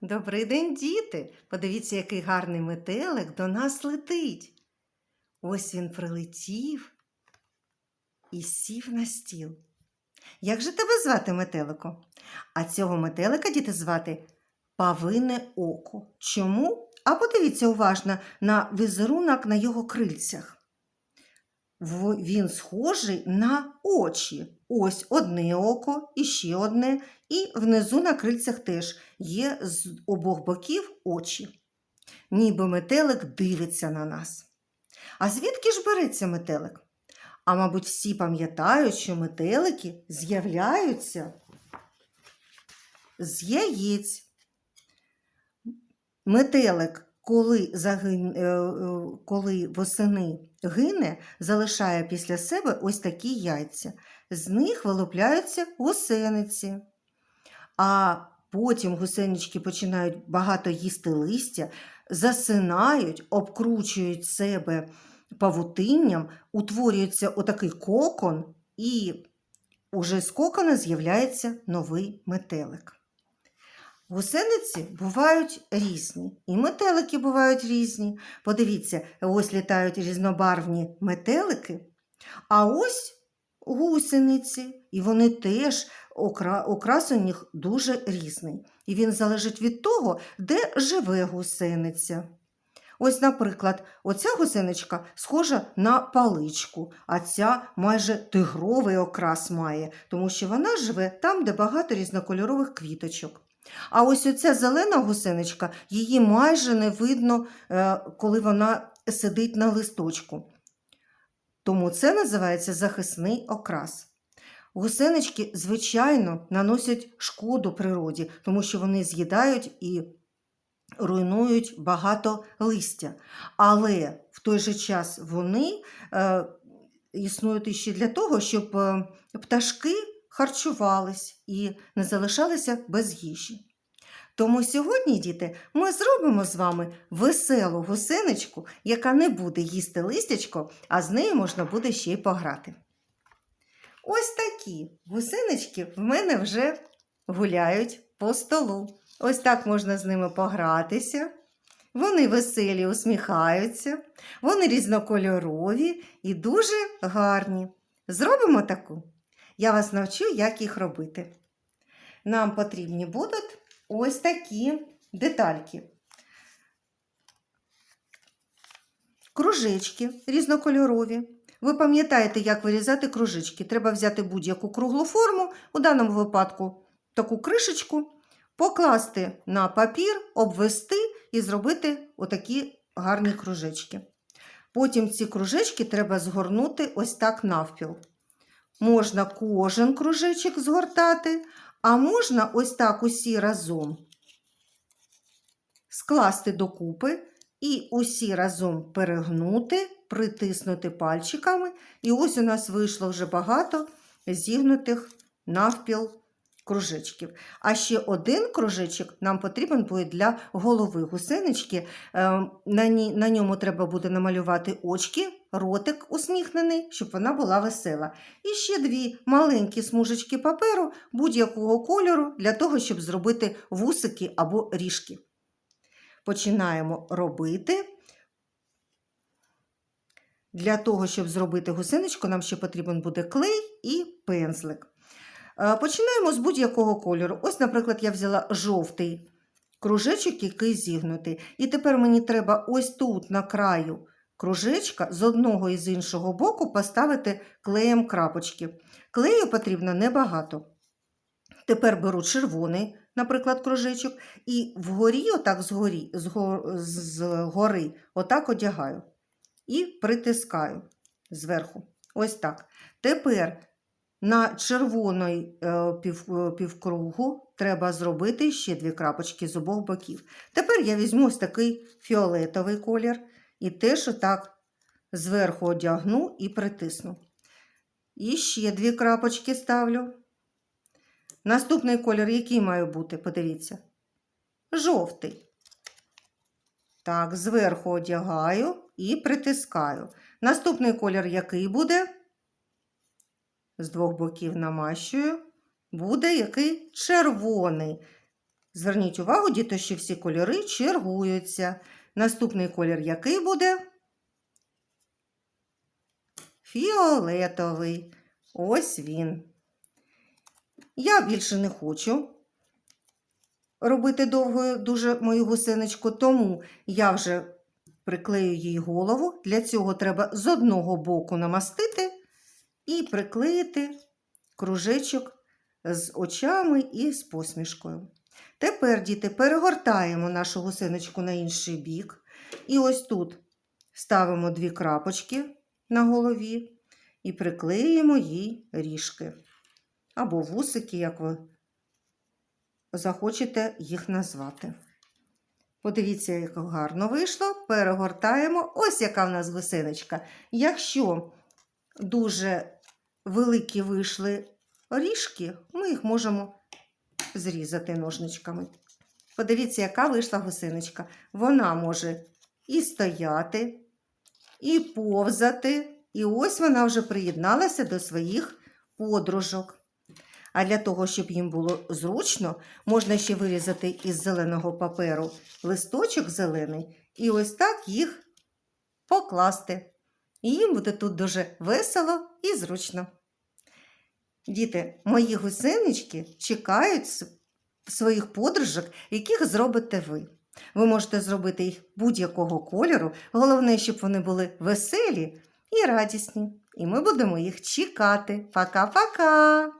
Добрий день, діти! Подивіться, який гарний метелик до нас летить. Ось він прилетів і сів на стіл. Як же тебе звати, метелико? А цього метелика діти звати Павине око. Чому? А подивіться уважно на візерунок на його крильцях. Він схожий на очі. Ось одне око і ще одне, і внизу на крильцях теж є з обох боків очі. Ніби метелик дивиться на нас. А звідки ж береться метелик? А мабуть, всі пам'ятають, що метелики з'являються з яєць. Метелик, коли, загин... е, е, коли восени гине, залишає після себе ось такі яйця. З них вилупляються гусениці. А потім гусенички починають багато їсти листя, засинають, обкручують себе павутинням, утворюється отакий кокон, і уже з кокона з'являється новий метелик. Гусениці бувають різні, і метелики бувають різні. Подивіться, ось літають різнобарвні метелики, а ось гусениці, і вони теж окра... окрас у них дуже різний. І він залежить від того, де живе гусениця. Ось, наприклад, оця гусеничка схожа на паличку, а ця майже тигровий окрас має, тому що вона живе там, де багато різнокольорових квіточок. А ось оця зелена гусеничка, її майже не видно, е, коли вона сидить на листочку. Тому це називається захисний окрас. Гусенички, звичайно, наносять шкоду природі, тому що вони з'їдають і руйнують багато листя. Але в той же час вони е, існують іще для того, щоб е, пташки харчувались і не залишалися без їжі. Тому сьогодні, діти, ми зробимо з вами веселу гусеничку, яка не буде їсти листячко, а з нею можна буде ще й пограти. Ось такі гусенички в мене вже гуляють по столу. Ось так можна з ними погратися. Вони веселі, усміхаються, вони різнокольорові і дуже гарні. Зробимо таку. Я вас навчу, як їх робити. Нам потрібні будуть ось такі детальки. Кружечки різнокольорові. Ви пам'ятаєте, як вирізати кружечки. Треба взяти будь-яку круглу форму, у даному випадку таку кришечку, покласти на папір, обвести і зробити отакі гарні кружечки. Потім ці кружечки треба згорнути ось так навпіл. Можна кожен кружечок згортати, а можна ось так усі разом скласти докупи і усі разом перегнути, притиснути пальчиками. І ось у нас вийшло вже багато зігнутих навпіл кружечків. А ще один кружечок нам потрібен буде для голови гусенички. Е, На, ньому треба буде намалювати очки, ротик усміхнений, щоб вона була весела. І ще дві маленькі смужечки паперу будь-якого кольору для того, щоб зробити вусики або ріжки. Починаємо робити. Для того, щоб зробити гусеничку, нам ще потрібен буде клей і пензлик. Е, Починаємо з будь-якого кольору. Ось, наприклад, я взяла жовтий кружечок, який зігнутий. І тепер мені треба ось тут, на краю кружечка, з одного і з іншого боку поставити клеєм крапочки. Клею потрібно небагато. Тепер беру червоний, наприклад, кружечок, і вгорі, отак згорі, зго- згори, отак одягаю. І притискаю зверху. Ось так. Тепер на червоний е, пів, е, півкругу треба зробити ще дві крапочки з обох боків. Тепер я візьму ось такий фіолетовий колір і теж отак зверху одягну і притисну. І ще дві крапочки ставлю. Наступний колір, який має бути, подивіться. Жовтий. Так, зверху одягаю і притискаю. Наступний колір який буде? З двох боків намащую. Буде який червоний. Зверніть увагу, діти, що всі кольори чергуються. Наступний колір який буде? Фіолетовий. Ось він. Я більше не хочу робити довгою дуже мою гусеничку, тому я вже приклею їй голову. Для цього треба з одного боку намастити і приклеїти кружечок з очами і з посмішкою. Тепер, діти, перегортаємо нашу гусеничку на інший бік. І ось тут ставимо дві крапочки на голові і приклеїмо їй ріжки. Або вусики, як ви захочете їх назвати. Подивіться, як гарно вийшло. Перегортаємо. Ось яка в нас гусеничка. Якщо дуже великі вийшли ріжки, ми їх можемо зрізати ножничками. Подивіться, яка вийшла гусиночка. Вона може і стояти, і повзати. І ось вона вже приєдналася до своїх подружок. А для того, щоб їм було зручно, можна ще вирізати із зеленого паперу листочок зелений і ось так їх покласти. І їм буде тут дуже весело і зручно. Діти, мої гусенички чекають своїх подружок, яких зробите ви. Ви можете зробити їх будь-якого кольору. Головне, щоб вони були веселі і радісні. І ми будемо їх чекати. Пока-пока!